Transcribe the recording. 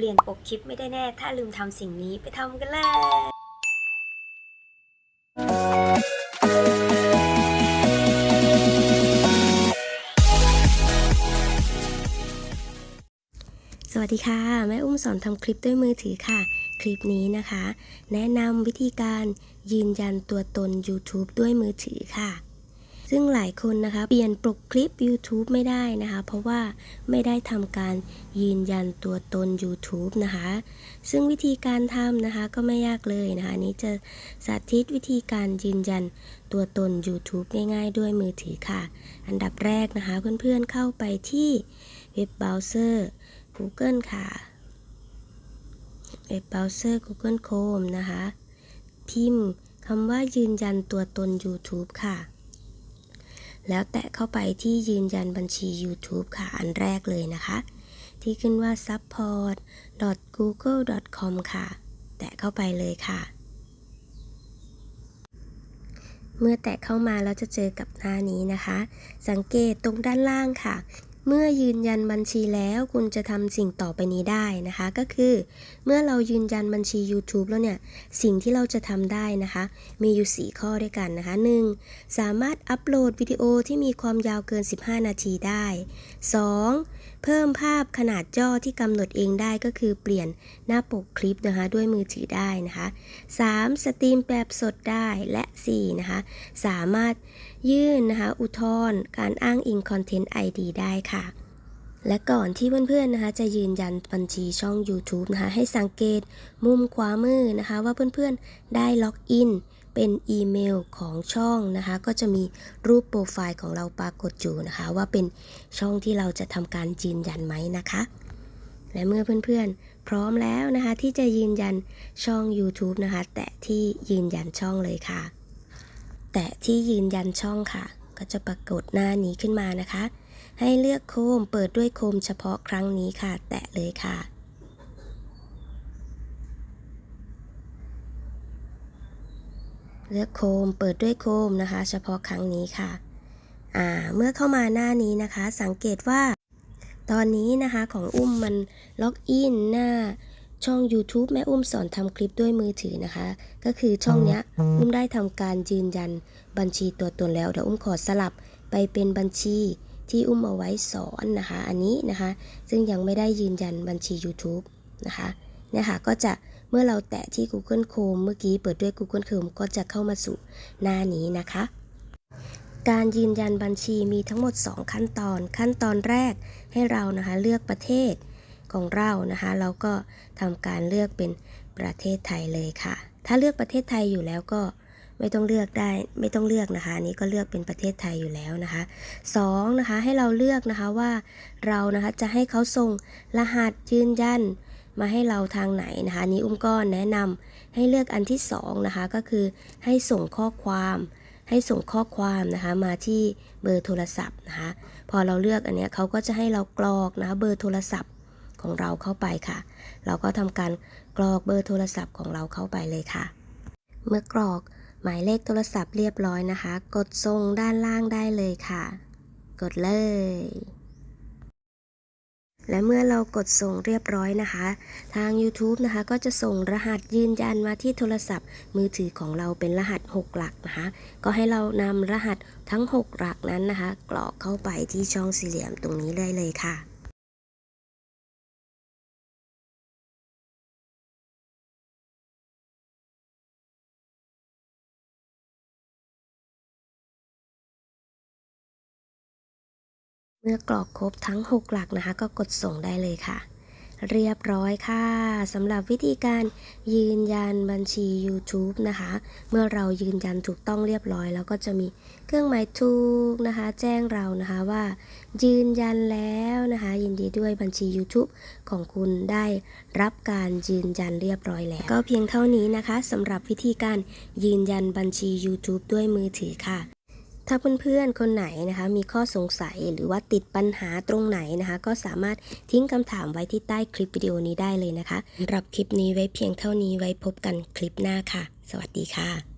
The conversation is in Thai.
ปลี่ยนปกคลิปไม่ได้แน่ ถ้าลืมทำสิ่งนี้ไปทำกันเลยสวัสดีค่ะ แม่อุ้มสอนทำคลิปด้วยมือถือค่ะ คลิปนี้นะคะ แนะนำวิธีการยืนยันตัวตน YouTube ด้วยมือถือค่ะ ซึ่งหลายคนนะคะ เปลี่ยนปกคลิป YouTube ไม่ได้นะคะ เพราะว่าไม่ได้ทำการยืนยันตัวตน YouTube นะคะ ซึ่งวิธีการทำนะคะก็ไม่ยากเลยนะคะนนี้จะสาธิตวิธีการยืนยันตัวตน YouTube ง่ายๆ ด้วยมือถือค่ะ อันดับแรกนะคะ เพื่อนๆเข้าไปที่เว็บเบราว์เซอร์ Google ค่ะ เว็บเบราว์เซอร์ Google Chrome นะคะ พิมพ์คำว่ายืนยันตัวตน YouTube ค่ะ แล้วแตะเข้าไปที่ยืนยันบัญชี YouTube ค่ะ อันแรกเลยนะคะ ที่ขึ้นว่า support.google.com ค่ะ แตะเข้าไปเลยค่ะ เมื่อแตะเข้ามาแล้วจะเจอกับหน้านี้นะคะ สังเกตตรงด้านล่างค่ะ เมื่อยืนยันบัญชีแล้วคุณจะทำสิ่งต่อไปนี้ได้นะคะ ก็คือ เมื่อเรายืนยันบัญชี YouTube แล้วเนี่ย สิ่งที่เราจะทำได้นะคะ มีอยู่ 4 ข้อด้วยกันนะคะ 1. สามารถอัปโหลดวิดีโอที่มีความยาวเกิน 15 นาทีได้ 2. เพิ่มภาพขนาดย่อที่กำหนดเองได้ก็คือเปลี่ยนหน้าปกคลิปนะคะด้วยมือถือได้นะคะ 3. สตรีมแบบสดได้และ 4. นะคะ สามารถยื่นนะคะอุทธรณ์การอ้างอิงคอนเทนต์ ID ได้ค่ะ และก่อนที่เพื่อนๆนะคะจะยืนยันบัญชีช่อง YouTube นะคะให้สังเกตมุมขวามือนะคะว่าเพื่อนๆได้ล็อกอินเป็นอีเมลของช่องนะคะก็จะมีรูปโปรไฟล์ของเราปรากฏอยู่นะคะ ว่าเป็นช่องที่เราจะทำการยืนยันไหมนะคะ และเมื่อเพื่อนๆ พร้อมแล้วนะคะที่จะยืนยันช่อง YouTube นะคะ แตะที่ยืนยันช่องเลยค่ะ แตะที่ยืนยันช่องค่ะ ก็จะปรากฏหน้านี้ขึ้นมานะคะ ให้เลือกโคมเปิดด้วยโคมเฉพาะครั้งนี้ค่ะ แตะเลยค่ะเลือกโคมเปิดด้วยโคมนะคะ เฉพาะครั้งนี้ค่ะ อ่า เมื่อเข้ามาหน้านี้นะคะ สังเกตว่า ตอนนี้นะคะของอุ้มมันล็อกอินหน้า ช่อง YouTube แม่อุ้มสอนทำคลิปด้วยมือถือนะคะ ก็คือช่องเนี้ยอุ้มได้ทำการยืนยันบัญชีตัวตนแล้วเดี๋ยวอุ้มขอสลับไปเป็นบัญชีที่อุ้มเอาไว้สอนนะคะ อันนี้นะคะ ซึ่งยังไม่ได้ยืนยันบัญชี YouTube นะคะเนี่ยค่ะก็จะเมื่อเราแตะที่ Google Chrome เมื่อกี้เปิดด้วย Google Chrome ก็จะเข้ามาสู่หน้านี้นะคะ การยืนยันบัญชีมีทั้งหมด 2 ขั้นตอน ขั้นตอนแรกให้เรานะคะเลือกประเทศ ของเรานะคะ เราก็ทำการเลือกเป็นประเทศไทยเลยค่ะ ถ้าเลือกประเทศไทยอยู่แล้วก็ไม่ต้องเลือกได้ไม่ต้องเลือกนะคะนี้ก็เลือกเป็นประเทศไทยอยู่แล้วนะคะสองนะคะให้เราเลือกนะคะว่าเรานะคะจะให้เขาส่งรหัสยืนยันมาให้เราทางไหนนะคะนี้อุ้มก็แนะนำให้เลือกอันที่สองนะคะก็คือให้ส่งข้อความ ให้ส่งข้อความนะคะมาที่เบอร์โทรศัพท์นะคะพอเราเลือกอันนี้เขาก็จะให้เรากรอกนะคะเบอร์โทรศัพท์ ของเราเข้าไปค่ะ เราก็ทำการกรอกเบอร์โทรศัพท์ของเราเข้าไปเลยค่ะ เมื่อกรอกหมายเลขโทรศัพท์เรียบร้อยนะคะ กดส่งด้านล่างได้เลยค่ะ กดเลย และเมื่อเรากดส่งเรียบร้อยนะคะ ทาง YouTube นะคะ ก็จะส่งรหัสยืนยันมาที่โทรศัพท์ มือถือของเราเป็นรหัส 6 หลักนะคะ ก็ให้เรานำรหัสทั้ง 6 หลักนั้นนะคะ กรอกเข้าไปที่ช่องสี่เหลี่ยมตรงนี้ได้เลยค่ะ เมื่อกรอกครบทั้ง 6 หลักนะคะ ก็กดส่งได้เลยค่ะ เรียบร้อยค่ะสำหรับวิธีการยืนยันบัญชี YouTube นะคะ เมื่อเรายืนยันถูกต้องเรียบร้อย แล้วก็จะมีเครื่องหมายถูกนะคะ แจ้งเรานะคะว่า ยืนยันแล้วนะคะ ยินดีด้วยบัญชี YouTube ของคุณได้รับการยืนยันเรียบร้อยแล้ว ก็เพียงเท่านี้นะคะสำหรับวิธีการยืนยันบัญชี YouTube ด้วยมือถือค่ะ ถ้าเพื่อนๆคนไหนนะคะ มีข้อสงสัยหรือว่าติดปัญหาตรงไหนนะคะ ก็สามารถทิ้งคำถามไว้ที่ใต้คลิปวิดีโอนี้ได้เลยนะคะสำหรับคลิปนี้ไว้เพียงเท่านี้ไว้พบกันคลิปหน้าค่ะ สวัสดีค่ะ